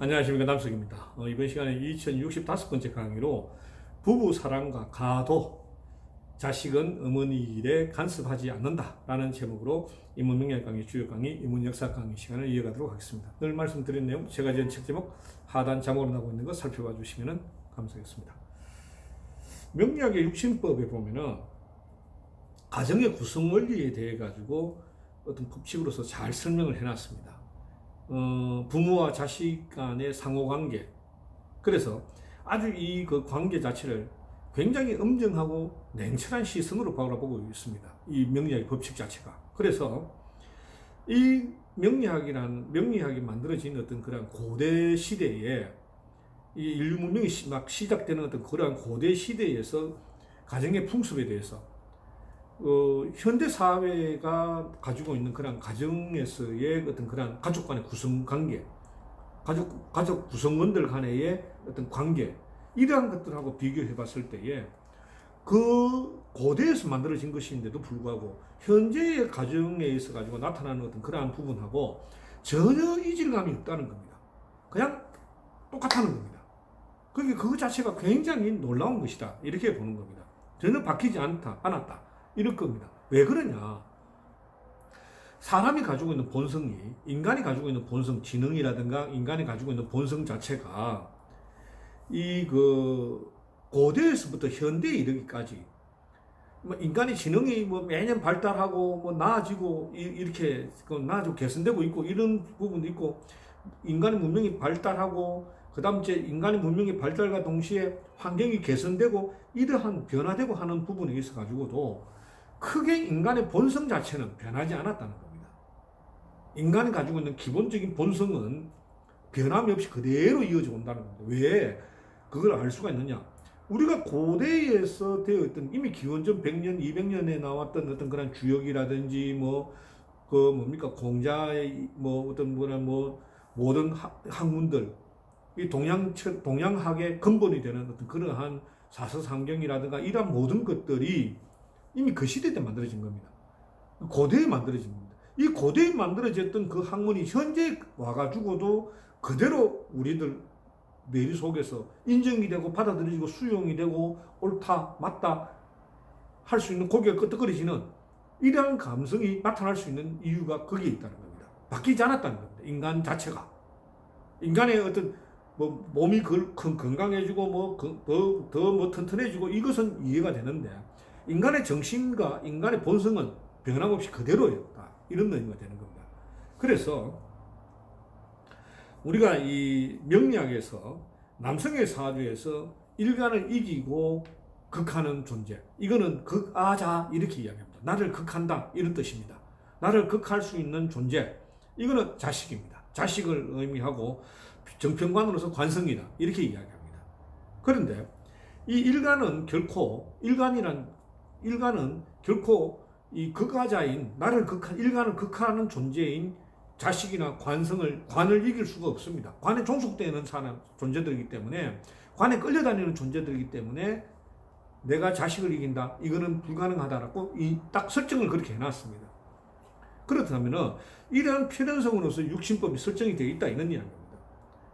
안녕하십니까 남석입니다. 어, 이번 시간에 2065번째 강의로 부부 사랑과 가도 자식은 어머니 일에 간섭하지 않는다라는 제목으로 인문명령 강의 주요 강의 인문 역사 강의 시간을 이어가도록 하겠습니다. 늘 말씀드린 내용 제가 지은 책 제목 하단 자막으로 나오고 있는 거 살펴봐 주시면 감사하겠습니다. 명리학의 육신법에 보면은 가정의 구성 원리에 대해 가지고 어떤 법칙으로서 잘 설명을 해놨습니다. 어, 부모와 자식 간의 상호 관계. 그래서 아주 이 그 관계 자체를 굉장히 엄정하고 냉철한 시선으로 바라보고 있습니다. 이 명리학의 법칙 자체가. 그래서 이 명리학이란 명리학이 만들어진 어떤 그런 고대 시대에 이 인류 문명이 시- 막 시작되는 어떤 그러한 고대 시대에서 가정의 풍습에 대해서 어, 현대 사회가 가지고 있는 그런 가정에서의 어떤 그런 가족 간의 구성 관계, 가족 가족 구성원들 간의 어떤 관계 이러한 것들하고 비교해 봤을 때에 그 고대에서 만들어진 것인데도 불구하고 현재의 가정에 있어 가지고 나타나는 어떤 그러한 부분하고 전혀 이질감이 없다는 겁니다. 그냥 똑같다는 겁니다. 그게 그 자체가 굉장히 놀라운 것이다. 이렇게 보는 겁니다. 전혀 바뀌지 않다, 않았다. 이럴 겁니다. 왜 그러냐? 사람이 가지고 있는 본성이, 인간이 가지고 있는 본성, 지능이라든가 인간이 가지고 있는 본성 자체가 이 그 고대에서부터 현대에 이르기까지 뭐 인간의 지능이 뭐 매년 발달하고 뭐 나아지고 이- 이렇게 그 나아지고 개선되고 있고 이런 부분도 있고 인간의 문명이 발달하고 그다음 이제 인간의 문명이 발달과 동시에 환경이 개선되고 이러한 변화되고 하는 부분에 있어 가지고도 크게 인간의 본성 자체는 변하지 않았다는 겁니다. 인간이 가지고 있는 기본적인 본성은 변함이 없이 그대로 이어져 온다는 겁니다. 왜 그걸 알 수가 있느냐? 우리가 고대에서 되어 있던 이미 기원전 100년, 200년에 나왔던 어떤 그런 주역이라든지 뭐 그 뭡니까 공자의 뭐 어떤 그런 뭐 모든 학- 학문들 이 동양 철- 동양학의 근본이 되는 어떤 그러한 사서상경이라든가 이러한 모든 것들이 이미 그 시대 때 만들어진 겁니다. 고대에 만들어진 겁니다. 이 고대에 만들어졌던 그 학문이 현재 와가지고도 그대로 우리들 뇌리 속에서 인정이 되고 받아들여지고 수용이 되고 옳다 맞다 할 수 있는 고개가 끄덕거리지는 이러한 감성이 나타날 수 있는 이유가 거기에 있다는 겁니다. 바뀌지 않았다는 겁니다. 인간 자체가 인간의 어떤 뭐 몸이 걸- 건- 건강해지고 뭐 튼튼해지고 이것은 이해가 되는데 인간의 정신과 인간의 본성은 변함없이 그대로였다 이런 의미가 되는 겁니다. 그래서 우리가 이 명리학에서 남성의 사주에서 일간을 이기고 극하는 존재 이거는 극아자 이렇게 이야기합니다. 나를 극한다 이런 뜻입니다. 나를 극할 수 있는 존재 이거는 자식입니다. 자식을 의미하고 정평관으로서 관성이다 이렇게 이야기합니다. 그런데 이 일간은 결코 일간이란 일간은 결코 이 극하자인 나를 극한 일간을 극하는 존재인 자식이나 관성을 관을 이길 수가 없습니다. 관에 종속되는 사람 존재들이기 때문에 관에 끌려다니는 존재들이기 때문에 내가 자식을 이긴다 이거는 불가능하다라고 이 딱 설정을 그렇게 해놨습니다. 그렇다면은 이러한 필연성으로서 육신법이 설정이 되어 있다 이런 이야기입니다.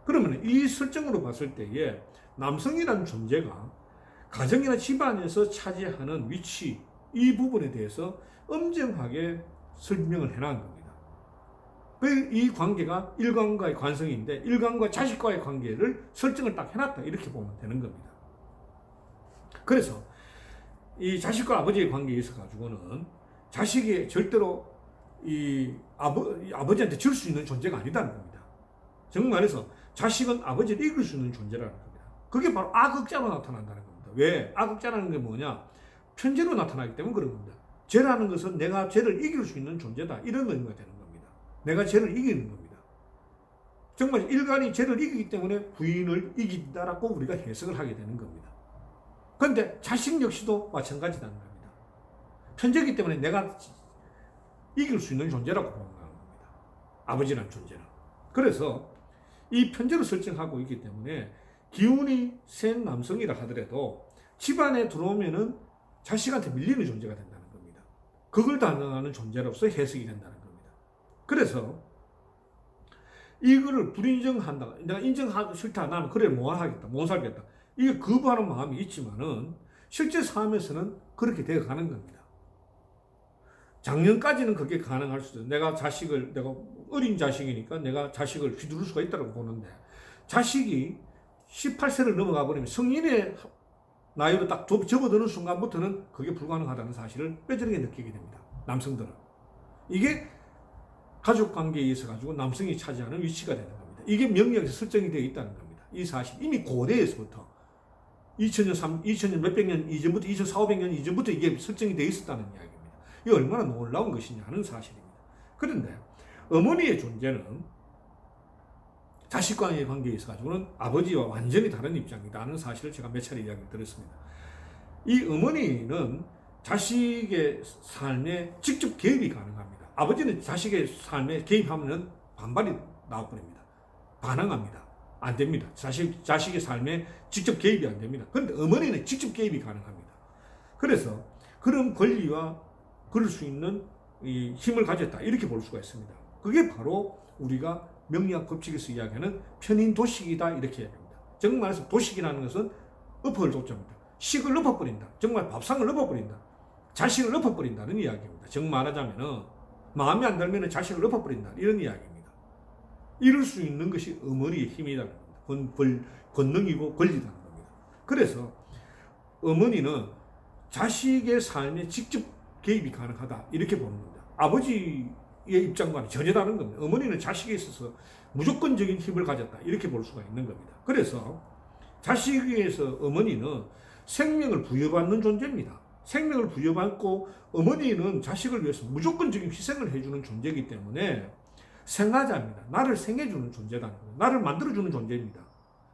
그러면 이 설정으로 봤을 때에 남성이라는 존재가 가정이나 집안에서 차지하는 위치 이 부분에 대해서 엄정하게 설명을 해놓은 겁니다. 그이 관계가 일간과의 관성인데 일간과 자식과의 관계를 설정을 딱 해놨다 이렇게 보면 되는 겁니다. 그래서 이 자식과 아버지의 관계에 있어 가지고는 자식이 절대로 이 아버 이 아버지한테 질 수 있는 존재가 아니다는 겁니다. 정말해서 자식은 아버지를 이길 수 있는 존재라는 겁니다. 그게 바로 악극자로 나타난다는 겁니다. 왜? 악극자라는 게 뭐냐? 편제로 나타나기 때문에 그런 겁니다. 죄라는 것은 내가 죄를 이길 수 있는 존재다. 이런 의미가 되는 겁니다. 내가 죄를 이기는 겁니다. 정말 일간이 죄를 이기기 때문에 부인을 이긴다라고 우리가 해석을 하게 되는 겁니다. 그런데 자식 역시도 마찬가지라는 겁니다. 편제이기 때문에 내가 이길 수 있는 존재라고 보는 겁니다. 아버지라는 존재는. 그래서 이 편제로 설정하고 있기 때문에 기운이 센 남성이라 하더라도 집안에 들어오면은 자식한테 밀리는 존재가 된다는 겁니다. 그걸 담당하는 존재로서 해석이 된다는 겁니다. 그래서 이거를 불인정한다. 내가 인정하기 싫다. 나는 그래 못 하겠다. 못 살겠다. 이게 거부하는 마음이 있지만은 실제 삶에서는 그렇게 되어 가는 겁니다. 작년까지는 그게 가능할 수도 있어요. 내가 자식을 내가 어린 자식이니까 내가 자식을 휘두를 수가 있다고 보는데 자식이 18세를 넘어가 버리면 성인의 나이로 딱 접- 접어드는 순간부터는 그게 불가능하다는 사실을 뼈저리게 느끼게 됩니다. 남성들은. 이게 가족 관계에 있어 가지고 남성이 차지하는 위치가 되는 겁니다. 이게 명령에서 설정이 되어 있다는 겁니다. 이 사실 이미 고대에서부터 2000년 3 2000년 몇백 년 이전부터 2400년 이전부터 이게 설정이 되어 있었다는 이야기입니다. 이게 얼마나 놀라운 것이냐 하는 사실입니다. 그런데 어머니의 존재는 자식과의 관계에 있어 가지고는 아버지와 완전히 다른 입장이다 하는 사실을 제가 몇 차례 이야기를 드렸습니다. 이 어머니는 자식의 삶에 직접 개입이 가능합니다. 아버지는 자식의 삶에 개입하면 반발이 나와버립니다. 반항합니다. 안 됩니다. 자식, 자식의 삶에 직접 개입이 안 됩니다. 그런데 어머니는 직접 개입이 가능합니다. 그래서 그런 권리와 그럴 수 있는 이 힘을 가졌다. 이렇게 볼 수가 있습니다. 그게 바로 우리가 명리학 법칙에서 이야기하는 편인 도식이다. 이렇게 이야기합니다. 정말 말해서 도식이라는 것은 엎어를 도자입니다. 식을 엎어버린다. 정말 밥상을 엎어버린다. 자식을 엎어버린다는 이야기입니다. 정말 말하자면은 마음에 안 들면 자식을 엎어버린다. 이런 이야기입니다. 이럴 수 있는 것이 어머니의 겁니다. 권, 권, 권능이고 겁니다. 그래서 어머니는 자식의 삶에 직접 개입이 가능하다. 이렇게 보는 겁니다. 아버지의 입장과는 전혀 다른 겁니다. 어머니는 자식에 있어서 무조건적인 힘을 가졌다. 이렇게 볼 수가 있는 겁니다. 그래서 자식에서 어머니는 생명을 부여받는 존재입니다. 생명을 부여받고 어머니는 자식을 위해서 무조건적인 희생을 해주는 존재이기 때문에 생하자입니다. 나를 생해주는 거예요. 나를 만들어주는 존재입니다.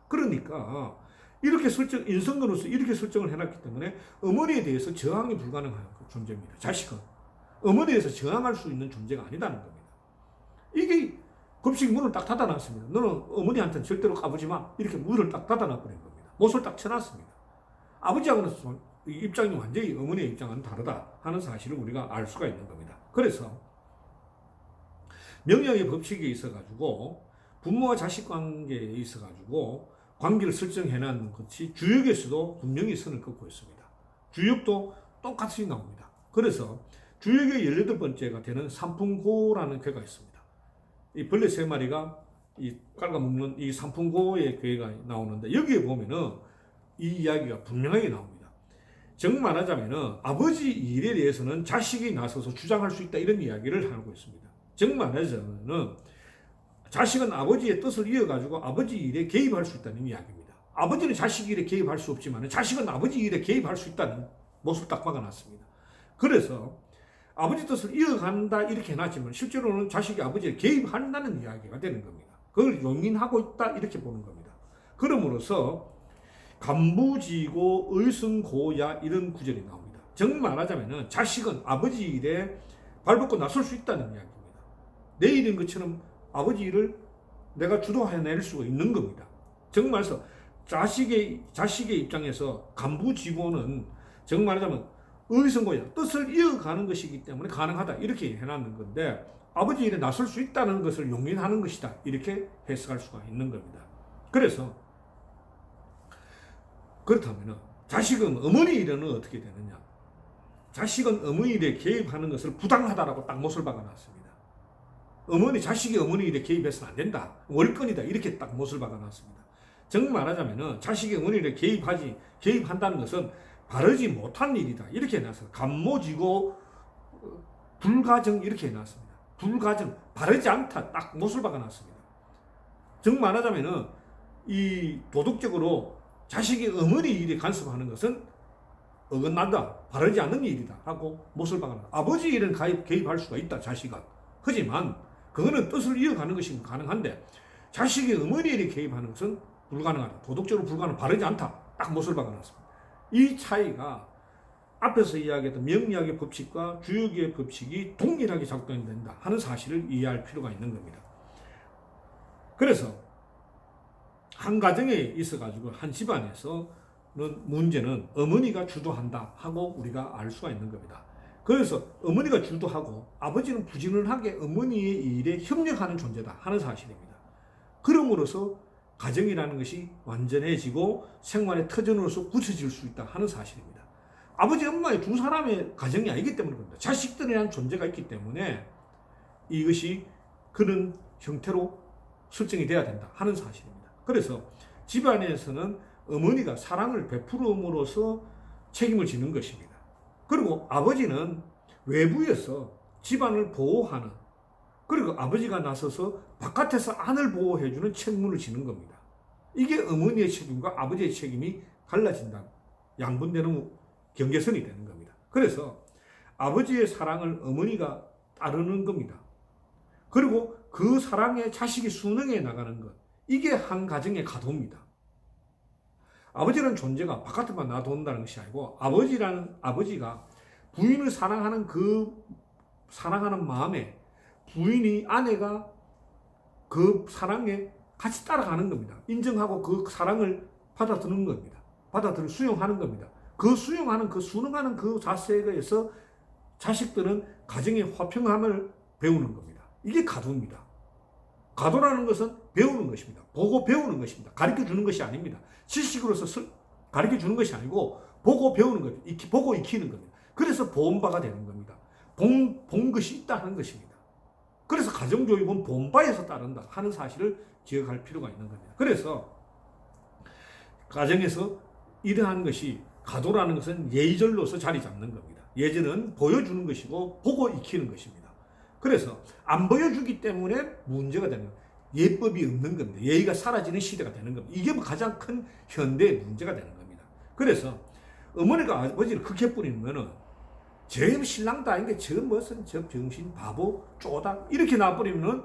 그러니까 이렇게 설정, 인성으로서 이렇게 설정을 해놨기 때문에 어머니에 대해서 저항이 불가능한 존재입니다. 자식은. 어머니에서 저항할 수 있는 존재가 아니다는 겁니다. 이게 급식 문을 딱 닫아놨습니다. 너는 어머니한테는 절대로 가보지 마. 이렇게 문을 딱 닫아놔버린 겁니다. 못을 딱 쳐놨습니다. 아버지하고는 입장이 완전히 어머니의 입장은 다르다 하는 사실을 우리가 알 수가 있는 겁니다. 그래서 명령의 법칙에 있어가지고 부모와 자식 관계에 있어가지고 관계를 설정해놓은 것이 주역에서도 분명히 선을 긋고 있습니다. 주역도 똑같이 나옵니다. 그래서 주역의 18번째가 되는 삼풍고라는 괴가 있습니다. 이 벌레 세 마리가 이 깔아먹는 이 삼풍고의 괴가 나오는데 여기에 보면은 이 이야기가 분명하게 나옵니다. 정말 말하자면은 아버지 일에 대해서는 자식이 나서서 주장할 수 있다 이런 이야기를 하고 있습니다. 정말 말하자면은 자식은 아버지의 뜻을 이어가지고 아버지 일에 개입할 수 있다는 이야기입니다. 아버지는 자식 일에 개입할 수 없지만 자식은 아버지 일에 개입할 수 있다는 모습 딱 박아놨습니다. 그래서 아버지 뜻을 이어간다 이렇게 해놨지만 실제로는 자식이 아버지에 개입한다는 이야기가 되는 겁니다. 그걸 용인하고 있다 이렇게 보는 겁니다. 그러므로서 간부지고 의승고야 이런 구절이 나옵니다. 정말 말하자면 자식은 아버지 일에 발벗고 나설 수 있다는 이야기입니다. 내 일인 것처럼 아버지 일을 내가 주도해낼 수가 있는 겁니다. 정말 말해서 자식의, 자식의 입장에서 간부지고는 정말 말하자면 의성고야 뜻을 이어가는 것이기 때문에 가능하다 이렇게 해놨는 건데 아버지 일에 나설 수 있다는 것을 용인하는 것이다 이렇게 해석할 수가 있는 겁니다. 그래서 그렇다면 자식은 어머니 일에는 어떻게 되느냐? 자식은 어머니 일에 개입하는 것을 부당하다라고 딱 못을 박아놨습니다. 어머니 자식이 어머니 일에 개입해서는 안 된다. 월권이다 이렇게 딱 못을 박아놨습니다. 정말 말하자면은 자식이 어머니 일에 개입하지 개입한다는 것은 바르지 못한 일이다. 이렇게 해놨어요. 감모지고 어, 불가정 이렇게 해놨습니다. 불가정 바르지 않다. 딱 못을 박아놨습니다. 정말 말하자면은 이 도덕적으로 자식이 어머니 일에 간섭하는 것은 어긋난다. 바르지 않는 일이다. 하고 못을 박아놨다. 아버지 일은 가입, 개입할 수가 있다. 자식은. 하지만 그거는 뜻을 이어가는 것이 가능한데 자식이 어머니 일에 개입하는 것은 불가능하다. 도덕적으로 불가능, 바르지 않다. 딱 못을 박아놨습니다. 이 차이가 앞에서 이야기했던 명리학의 법칙과 주역의 법칙이 동일하게 작동된다 하는 사실을 이해할 필요가 있는 겁니다. 그래서 한 가정에 있어 가지고 한 집안에서는 문제는 어머니가 주도한다 하고 우리가 알 수가 있는 겁니다. 그래서 어머니가 주도하고 아버지는 부지런하게 어머니의 일에 협력하는 존재다 하는 사실입니다. 그럼으로써 가정이라는 것이 완전해지고 생활의 터전으로서 굳혀질 수 있다 하는 사실입니다. 아버지 엄마의 두 사람의 가정이 아니기 때문에 그렇습니다. 자식들이라는 존재가 있기 때문에 이것이 그런 형태로 설정이 돼야 된다 하는 사실입니다. 그래서 집안에서는 어머니가 사랑을 베풀음으로써 책임을 지는 것입니다. 그리고 아버지는 외부에서 집안을 보호하는 그리고 아버지가 나서서 바깥에서 안을 보호해주는 책무를 지는 겁니다. 이게 어머니의 책임과 아버지의 책임이 갈라진다. 양분되는 경계선이 되는 겁니다. 그래서 아버지의 사랑을 어머니가 따르는 겁니다. 그리고 그 사랑에 자식이 순응해 나가는 것. 이게 한 가정의 가도입니다. 아버지라는 존재가 바깥에만 놔둔다는 것이 아니고 아버지라는 아버지가 부인을 사랑하는 그 사랑하는 마음에 부인이 아내가 그 사랑에 같이 따라가는 겁니다. 인정하고 그 사랑을 받아들는 겁니다. 받아들여 수용하는 겁니다. 그 수용하는 그 순응하는 그 자세에서 자식들은 가정의 화평함을 배우는 겁니다. 이게 가도입니다. 가도라는 것은 배우는 것입니다. 보고 배우는 것입니다. 가르쳐 주는 것이 아닙니다. 지식으로서 가르쳐 주는 것이 아니고 보고 배우는 것, 익히, 보고 익히는 겁니다. 그래서 보험바가 되는 겁니다. 본, 본 것이 있다는 것입니다. 그래서 가정교육은 본바에서 따른다 하는 사실을 기억할 필요가 있는 겁니다. 그래서 가정에서 이러한 것이 가도라는 것은 예절로서 자리 잡는 겁니다. 예절은 보여주는 것이고 보고 익히는 것입니다. 그래서 안 보여주기 때문에 문제가 되는. 예법이 없는 겁니다. 예의가 사라지는 시대가 되는 겁니다. 이게 뭐 가장 큰 현대의 문제가 되는 겁니다. 그래서 어머니가 아버지를 극해 뿌리는 거는 저 신랑도 아닌 게저 무슨 저 병신 바보 쪼다 이렇게 놔버리면은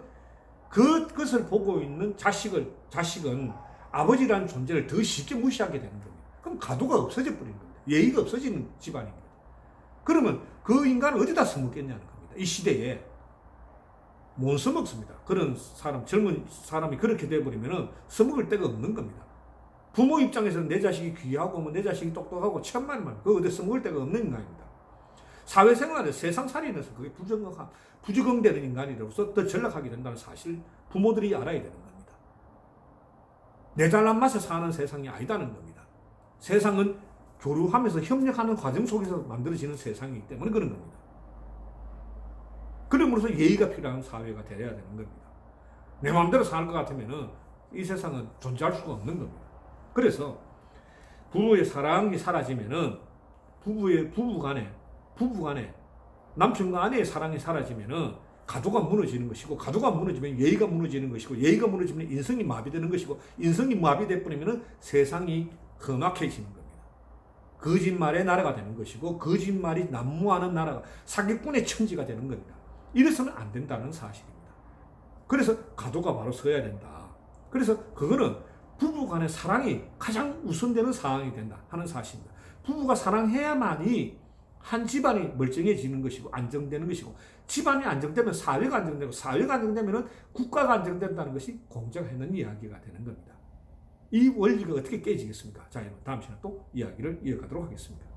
그것을 보고 있는 자식을 자식은 아버지라는 존재를 더 쉽게 무시하게 되는 겁니다. 그럼 가도가 없어져 버리는 겁니다. 예의가 없어지는 집안입니다. 그러면 그 인간을 어디다 써먹겠냐는 겁니다. 이 시대에 못 써먹습니다. 그런 사람, 젊은 사람이 그렇게 돼버리면 써먹을 데가 없는 겁니다. 부모 입장에서는 내 자식이 귀하고 뭐 내 자식이 똑똑하고 천만만 그 어디 써먹을 데가 없는 인간입니다. 사회생활에 세상 살인에서 그게 부정한, 부적응되는 인간이로서 더 전락하게 된다는 사실 부모들이 알아야 되는 겁니다. 내 잘난 맛에 사는 세상이 아니다는 겁니다. 세상은 교류하면서 협력하는 과정 속에서 만들어지는 세상이기 때문에 그런 겁니다. 그러므로서 예의가 필요한 사회가 되어야 되는 겁니다. 내 마음대로 사는 것 같으면 이 세상은 존재할 수가 없는 겁니다. 그래서 부부의 사랑이 사라지면은 부부의 부부 간에 부부 간에 남편과 아내의 사랑이 사라지면은 가도가 무너지는 것이고 가도가 무너지면 예의가 무너지는 것이고 예의가 무너지면 인성이 마비되는 것이고 인성이 마비돼 버리면은 세상이 험악해지는 겁니다. 거짓말의 나라가 되는 것이고 거짓말이 난무하는 나라가 사기꾼의 천지가 되는 겁니다. 이래서는 안 된다는 사실입니다. 그래서 가도가 바로 서야 된다. 그래서 그거는 부부 간의 사랑이 가장 우선되는 상황이 된다 하는 사실입니다. 부부가 사랑해야만이 한 집안이 멀쩡해지는 것이고 안정되는 것이고 집안이 안정되면 사회가 안정되고 사회가 안정되면 국가가 안정된다는 것이 공정하는 이야기가 되는 겁니다. 이 원리가 어떻게 깨지겠습니까? 자, 다음 시간에 또 이야기를 이어가도록 하겠습니다.